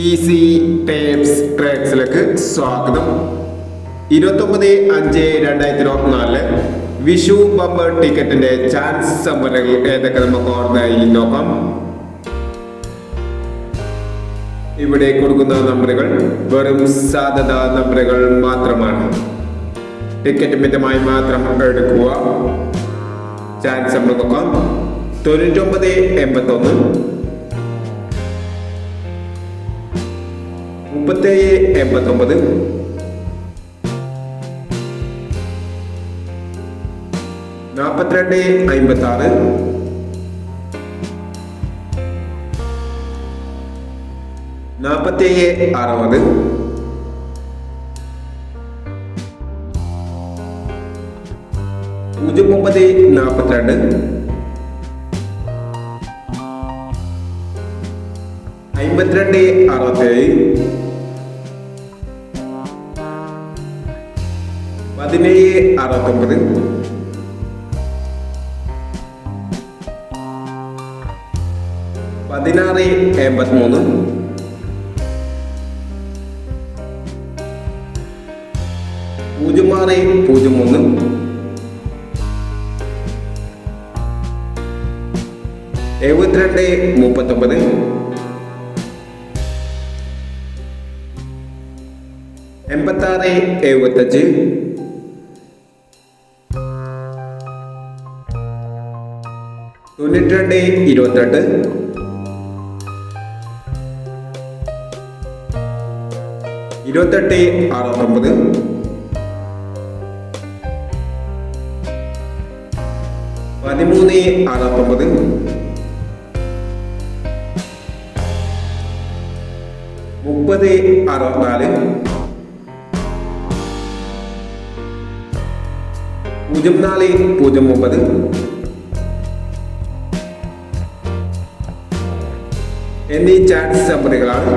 Easy tapes ട്രാക്സിലേക്ക് സ്വാഗതം. ഇരുപത്തൊമ്പത് അഞ്ച് രണ്ടായിരത്തി ഇരുപത്തിനാലിൽ വിഷു ബമ്പർ ടിക്കറ്റിന്റെ ചാൻസ് സംഭരണങ്ങൾ ഏതൊക്കെ നമുക്ക് ഓർമ്മയായി നോക്കാം. ഇവിടെ കൊടുക്കുന്ന നമ്പറുകൾ വെറും സാധ്യത നമ്പറുകൾ മാത്രമാണ്. ടിക്കറ്റ് മിതമായി മാത്രം എടുക്കുക. ചാൻസ് നമ്മൾ നോക്കാം. തൊണ്ണൂറ്റൊമ്പത് എൺപത്തൊന്ന് മുപ്പത്തേഴ് എൺപത്തൊമ്പത്. നാൽപ്പത്തിരണ്ട് അമ്പത്തി ആറ് നാൽപ്പത്തേഴ് അറുപത്. പൂജ്യം ഒമ്പത് നാൽപ്പത്തിരണ്ട് അമ്പത്തിരണ്ട് അറുപത്തേഴ്. പതിനേഴ് അറുപത്തൊമ്പത്. പതിനാറ് എൺപത്തിമൂന്ന്. പൂജ്യം ആറ് പൂജ്യം മൂന്ന് എഴുപത്തിരണ്ട് മുപ്പത്തൊമ്പത്. എൺപത്താറ് എഴുപത്തഞ്ച്. തൊണ്ണൂറ്റിരണ്ട് ഇരുപത്തെട്ട് ഇരുപത്തെട്ട് അറുപത്തൊമ്പത്. പതിമൂന്ന് അറുപത്തൊമ്പത്. മുപ്പത് അറുപത്തിനാല്. പൂജ്യം നാല് പൂജ്യം ഒമ്പത്. എന്നീ ചാൻസ് നമ്പറുകളാണ്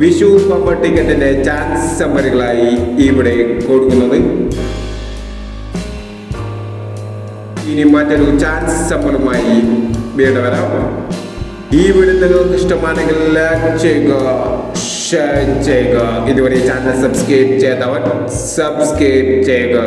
വിഷു പമ്പ ടിക്കറ്റിന്റെ ചാൻസ് നമ്പറുകളായി ഇവിടെ കൊടുക്കുന്നത്. ഇനി മറ്റൊരു ചാൻസ് നമ്പറുമായി വീണ്ടും ഈ വീഡിയോ നിങ്ങൾക്ക് ഇഷ്ടമാണെങ്കിൽ ലൈക്ക് ചെയ്യുക ഷെയർ ചെയ്യുക. ഇതുവരെ ചാനൽ സബ്സ്ക്രൈബ് ചെയ്തവർ സബ്സ്ക്രൈബ് ചെയ്യുക.